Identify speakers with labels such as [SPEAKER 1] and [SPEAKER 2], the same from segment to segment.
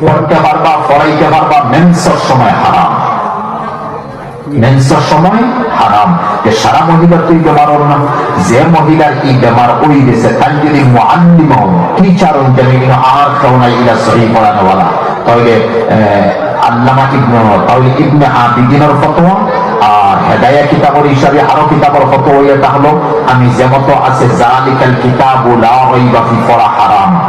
[SPEAKER 1] পড়তে পারবা, পড়াইতে পারবা, মেন্সর সময় হারাম। মেন্সর সময় হারাম। যে সারা মহিলার তুই বেমার না? যে মহিলার কি বেমার ওই দেশে তাই যদি মুআল্লিম টিচার জানি আর কেউ নাই ইলা সহি তাহলে আল্লামা তাহলে ইবনে আবিদিনের ফতোয়া আর হেদায়া হিসাবে আরও কিতাবের ফতোয়া এটা হলো, আমি যেমত আছে জালিকাল কিতাবু লা রাইবা ফি পড়া হারাম।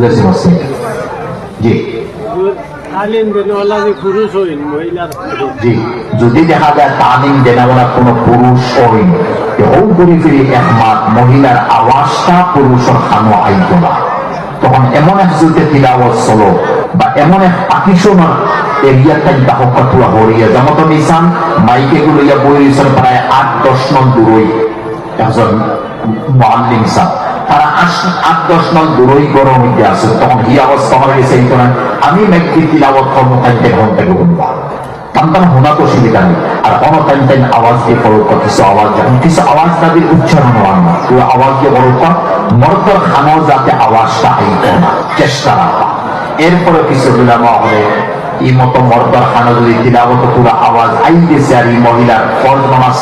[SPEAKER 1] বসে জি।
[SPEAKER 2] হইন
[SPEAKER 1] যদি দেখা যায় তালিম দেনাওয়ালা কোন পুরুষ হই হৌ ঘুরি একমাত মহিলার আওয়াজটা পুরুষের খানো আইত না। তখন এমন এক জুতে তিলাওয়াত চলো বা এমন এক পাকিশনের এরিয়াটা দাহক কাতুয়া হরিয়া যেমন তো নিসান, মাইকে গুলো ইয়া বই প্রায় আট, দশ নন দূরই একজন তারা আশ- আট, দশ নল দূরই গরম হইতে তখন হি অবস্থা আমি মেঘটি তিলাবত কর্ম থাকতে ঘণ্টা খানো যাতে না এরপরে কিছু হলে এই মতো মর্দর খানো যদি তিলাবত পুরো আওয়াজ আইতেছে আর এই মহিলার ফর্জ নামাজ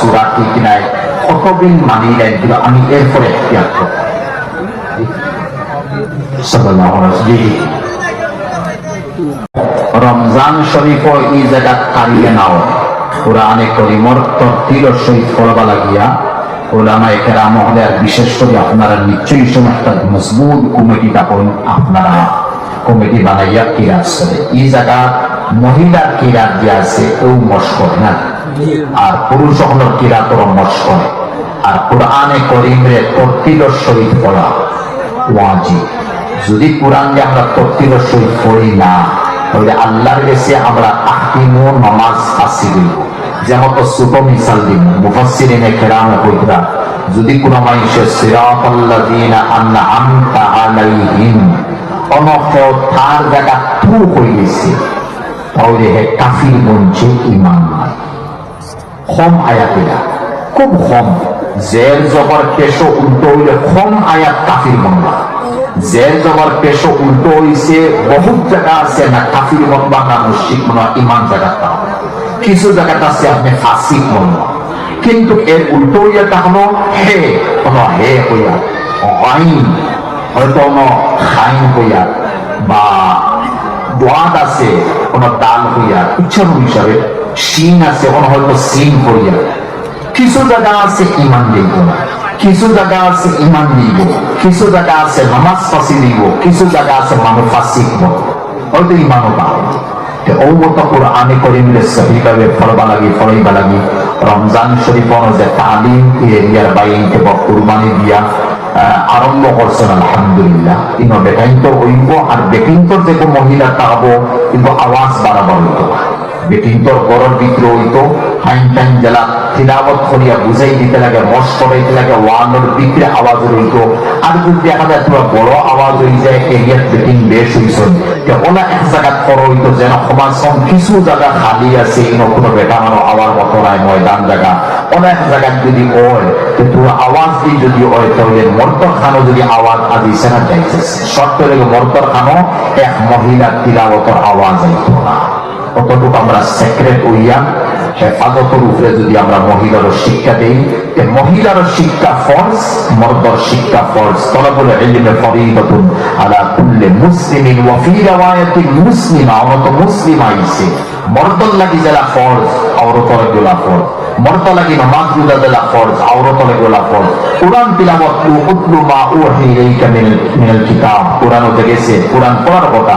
[SPEAKER 1] সুরা ঠিক নাই। কতদিন মানিয়ে কিন্তু আমি এরপরে। রমজান শরীফ এই জায়গা কারিয়ে নাও। কোরআনে করিমর তরতির সহিত করবা লাগিয়া ওলামা একেরা মহলে আর বিশেষ করে আপনারা নিশ্চয়ই সময় একটা মজবুত কমিটি তখন আপনারা। কমিটি বানাইয়া কিরাত করে এই জায়গা মহিলার কিরাত দিয়া আছে, কেউ মশ করে না। আর পুরুষ মশ আর কোরআনে পড়া ওয়াজিব। যদি কোরআন যে আমরা পড়ি না, তাহলে আল্লাহর কাছে আমরা আহকিমু নামাজ ফাঁসি দিব। যেমন মিসাল মুফাসসিরিনে কেরাম যদি কোনো মানুষের আলাইহিম তার জায়গা তু হয়ে গেছে তাহলে হে কাফির বলছে ইমান কম আয়াতিরা খুব কম জের জবর পেশো উল্টো হইলে কম আয়াত কাফির বনবা জের জবর পেশো উল্টো হইছে বহুত জায়গা আছে না কাফির বনবা না মুশিক বনবা ইমান জায়গাটা কিছু জায়গাটা আছে আপনি ফাসিক বনবা কিন্তু এর উল্টো হইয়া তাহলে হে, কোন হে হইয়া, আইন, হয়তো কোন খাইন হইয়া, বা দোয়াত আছে, কোন দাল হইয়া, উচ্চারণ হিসাবে সিন আছে কোন হয়তো সিন হইয়া কিছু জায়গা আছে ইমান না। কিছু জায়গা আছে ইমান দিব কিছু জায়গা আছে নামাজ ফাঁসি দিব কিছু জায়গা আছে মানুষ ফাঁসি হয়তো ইমানও পাও ফরবা লাগি লাগি। রমজান শরীফন যে তালিম এরিয়ার বাইনকে কুরবানি দিয়া আরম্ভ করছেন, আলহামদুলিল্লাহ। কিন্তু বেকাইন্ত হইব, আর কোনো মহিলা তাহাবো, কিন্তু আওয়াজ বাড়াবার বেকিন্তর ভিতরে হইতো টাইম টাইম জেলা তিলাবত করিয়া বুঝাই দিতে লাগে মস করাইতে লাগে, ওয়ানোর ভিতরে আওয়াজ আর যদি দেখা যায় তোমার বড় আওয়াজ হয়ে যায় এরিয়ার বেশ এক জায়গাত হইতো যেন সমাজখন কিছু জায়গা খালি আছে বেটা মানো আওয়ার মতো নাই ময়দান জায়গা অনেক যদি হয় কিন্তু আওয়াজ দিয়ে যদি হয় তাহলে মর্তর খানো যদি আওয়াজ আদি সেনা যাইতেছে শর্ত লেগে মর্তর খানো এক মহিলার তিলাবতর আওয়াজ আইতো না। কতটুকু আমরা সেক্রেট হইয়া হেফাজতের উপরে যদি আমরা মহিলারও শিক্ষা দেই যে মহিলারও শিক্ষা ফরজ, মর্দর শিক্ষা ফরজ। তলাবুল ইলমে ফরিদাতুন আলা কুল্লি মুসলিমিন ওয়া ফি রাওয়ায়াতিন মুসলিমা মুসলিম আইছে মর্দর লাগি যারা ফরজ আওরতরগুলা ফরজ। মর্দ লাগি নামাজগুলা যারা ফরজ আওরতরগুলা ফরজ। কোরআন তিলাওয়াত উতলু মা উহি ইলাইকা মিনাল কিতাব। কোরআন গেছে, কোরআন পড়ার কথা।